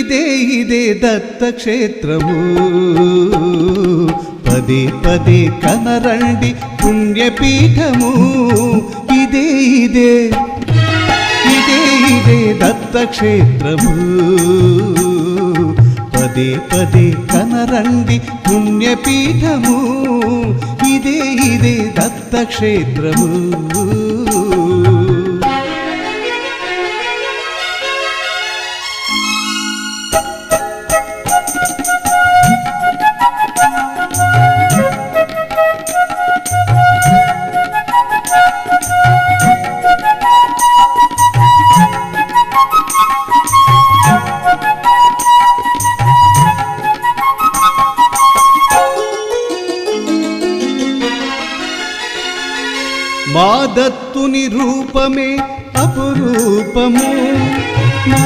ఇదే ఇదే దత్తక్షేత్రము. పదే పదే కనరండి పుణ్యపీఠము. ఇదే ఇదే ఇదే ఇదే దత్తక్షేత్రము. పదే పదే కనరండి పుణ్యపీఠము. ఇదే ఇదే దత్తక్షేత్రము. మాదత్తుని రూపమే అపురూపము. మా